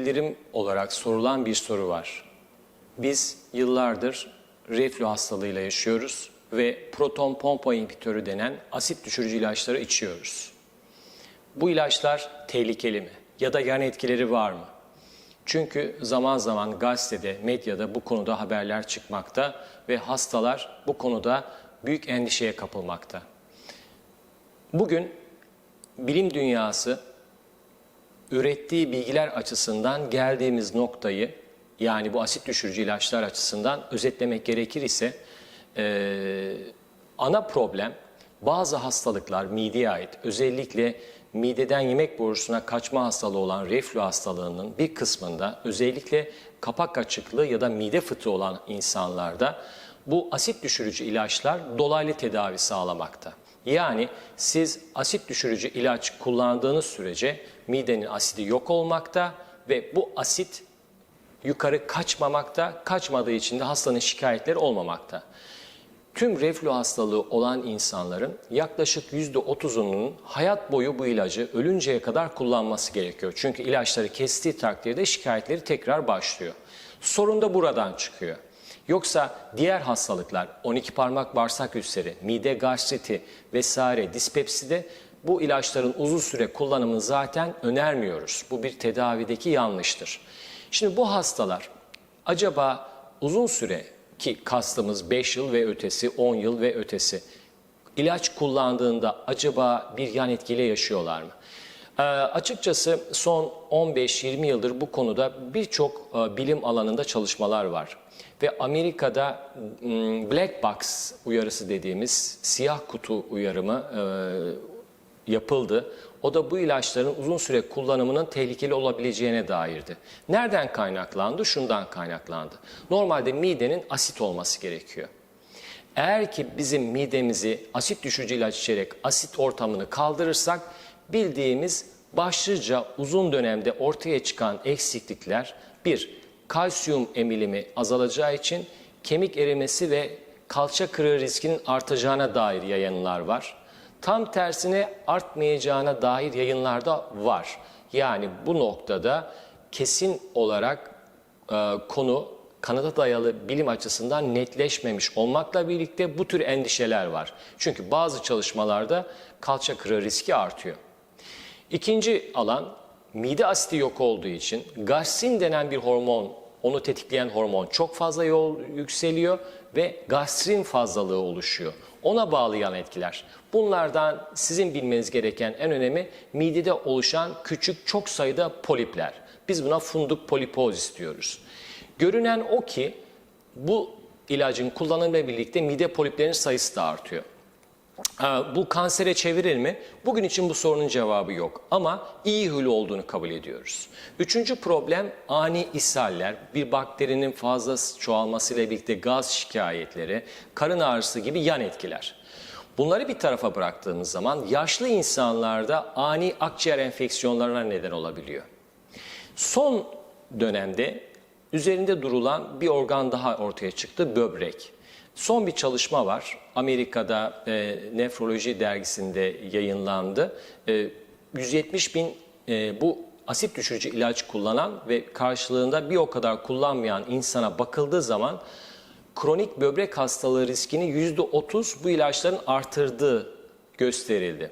Bildirim olarak sorulan bir soru var. Biz yıllardır reflü hastalığıyla yaşıyoruz ve proton pompa inhibitörü denen asit düşürücü ilaçları içiyoruz. Bu ilaçlar tehlikeli mi? Ya da yan etkileri var mı? Çünkü zaman zaman gazetede, medyada bu konuda haberler çıkmakta ve hastalar bu konuda büyük endişeye kapılmakta. Bugün bilim dünyası ürettiği bilgiler açısından geldiğimiz noktayı yani bu asit düşürücü ilaçlar açısından özetlemek gerekir ise eee, ana problem bazı hastalıklar mideye ait özellikle mideden yemek borusuna kaçma hastalığı olan reflü hastalığının bir kısmında özellikle kapak açıklığı ya da mide fıtığı olan insanlarda bu asit düşürücü ilaçlar dolaylı tedavi sağlamakta. Yani siz asit düşürücü ilaç kullandığınız sürece midenin asidi yok olmakta ve bu asit yukarı kaçmamakta, kaçmadığı için de hastanın şikayetleri olmamakta. Tüm reflü hastalığı olan insanların yaklaşık %30'unun hayat boyu bu ilacı ölünceye kadar kullanması gerekiyor. Çünkü ilaçları kestiği takdirde şikayetleri tekrar başlıyor. Sorun da buradan çıkıyor. Yoksa diğer hastalıklar 12 parmak bağırsak ülseri, mide gastriti vesaire dispepside bu ilaçların uzun süre kullanımını zaten önermiyoruz. Bu bir tedavideki yanlıştır. Şimdi bu hastalar acaba uzun süre ki kastımız 5 yıl ve ötesi, 10 yıl ve ötesi ilaç kullandığında acaba bir yan etkiyle yaşıyorlar mı? Ee, açıkçası son 15-20 yıldır bu konuda birçok e, bilim alanında çalışmalar var. Ve Amerika'da m, black box uyarısı dediğimiz siyah kutu uyarımı e, yapıldı. O da bu ilaçların uzun süre kullanımının tehlikeli olabileceğine dairdi. Nereden kaynaklandı? Şundan kaynaklandı. Normalde midenin asit olması gerekiyor. Eğer ki bizim midemizi asit düşürücü ilaç içerek asit ortamını kaldırırsak bildiğimiz başlıca uzun dönemde ortaya çıkan eksiklikler bir kalsiyum emilimi azalacağı için kemik erimesi ve kalça kırığı riskinin artacağına dair yayınlar var. Tam tersine artmayacağına dair yayınlar da var. Yani bu noktada kesin olarak e, konu kanıta dayalı bilim açısından netleşmemiş olmakla birlikte bu tür endişeler var. Çünkü bazı çalışmalarda kalça kırığı riski artıyor. İkinci alan mide asidi yok olduğu için gastrin denen bir hormon, onu tetikleyen hormon çok fazla yol yükseliyor ve gastrin fazlalığı oluşuyor. Ona bağlı yan etkiler. Bunlardan sizin bilmeniz gereken en önemli midede oluşan küçük çok sayıda polipler. Biz buna funduk polipozis diyoruz. Görünen o ki bu ilacın kullanımıyla birlikte mide poliplerinin sayısı da artıyor. Aa, Bu kansere çevirir mi? Bugün için bu sorunun cevabı yok ama iyi huylu olduğunu kabul ediyoruz. Üçüncü problem ani ishaller, bir bakterinin fazla çoğalmasıyla birlikte gaz şikayetleri, karın ağrısı gibi yan etkiler. Bunları bir tarafa bıraktığımız zaman yaşlı insanlarda ani akciğer enfeksiyonlarına neden olabiliyor. Son dönemde üzerinde durulan bir organ daha ortaya çıktı, böbrek. Son bir çalışma var. Amerika'da e, Nefroloji dergisinde yayınlandı. E, 170 bin e, bu asit düşürücü ilaç kullanan ve karşılığında bir o kadar kullanmayan insana bakıldığı zaman kronik böbrek hastalığı riskini %30 bu ilaçların artırdığı gösterildi.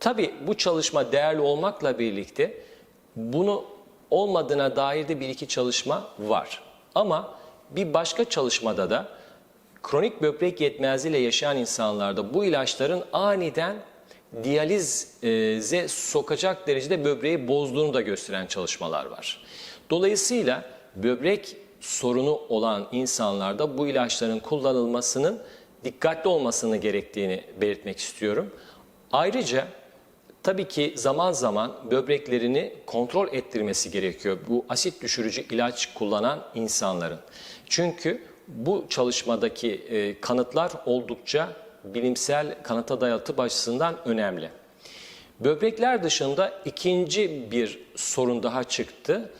Tabii bu çalışma değerli olmakla birlikte bunu olmadığına dair de bir iki çalışma var. Ama bir başka çalışmada da kronik böbrek yetmezliğiyle yaşayan insanlarda bu ilaçların aniden diyalize sokacak derecede böbreği bozduğunu da gösteren çalışmalar var. Dolayısıyla böbrek sorunu olan insanlarda bu ilaçların kullanılmasının dikkatli olmasını gerektiğini belirtmek istiyorum. Ayrıca tabii ki zaman zaman böbreklerini kontrol ettirmesi gerekiyor bu asit düşürücü ilaç kullanan insanların. Çünkü bu çalışmadaki e, kanıtlar oldukça bilimsel kanıta dayalı tıp açısından önemli. Böbrekler dışında ikinci bir sorun daha çıktı.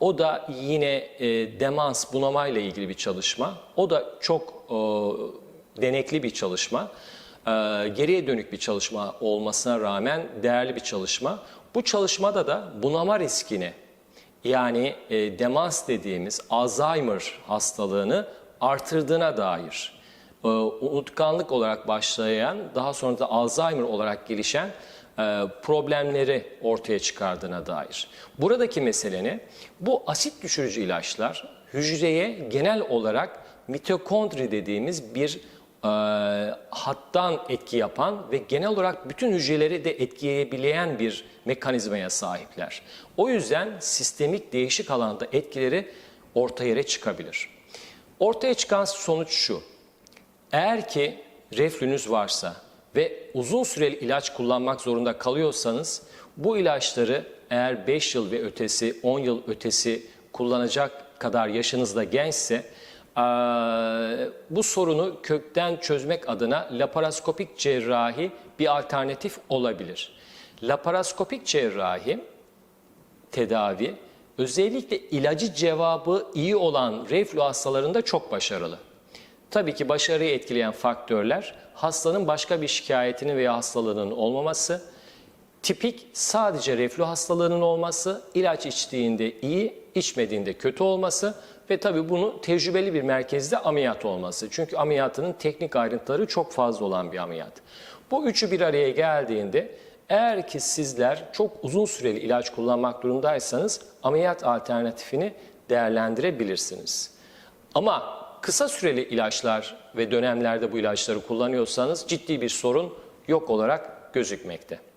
O da yine e, demans, bunamayla ilgili bir çalışma. O da çok e, denekli bir çalışma. E, geriye dönük bir çalışma olmasına rağmen değerli bir çalışma. Bu çalışmada da bunama riskini yani e, demans dediğimiz Alzheimer hastalığını artırdığına dair e, unutkanlık olarak başlayan daha sonra da Alzheimer olarak gelişen e, problemleri ortaya çıkardığına dair. Buradaki mesele ne? Bu asit düşürücü ilaçlar hücreye genel olarak mitokondri dediğimiz bir e, hattan etki yapan ve genel olarak bütün hücreleri de etkileyebilen bir mekanizmaya sahipler. O yüzden sistemik değişik alanda etkileri orta yere çıkabilir. Ortaya çıkan sonuç şu. Eğer ki reflünüz varsa ve uzun süreli ilaç kullanmak zorunda kalıyorsanız bu ilaçları eğer 5 yıl ve ötesi 10 yıl ötesi kullanacak kadar yaşınızda gençse bu sorunu kökten çözmek adına laparoskopik cerrahi bir alternatif olabilir. Laparoskopik cerrahi tedavi özellikle ilacı cevabı iyi olan reflü hastalarında çok başarılı. Tabii ki başarıyı etkileyen faktörler hastanın başka bir şikayetinin veya hastalığının olmaması, tipik sadece reflü hastalığının olması, ilaç içtiğinde iyi, içmediğinde kötü olması ve tabii bunu tecrübeli bir merkezde ameliyat olması. Çünkü ameliyatının teknik ayrıntıları çok fazla olan bir ameliyat. Bu üçü bir araya geldiğinde eğer ki sizler çok uzun süreli ilaç kullanmak durumdaysanız ameliyat alternatifini değerlendirebilirsiniz. Ama kısa süreli ilaçlar ve dönemlerde bu ilaçları kullanıyorsanız ciddi bir sorun yok olarak gözükmekte.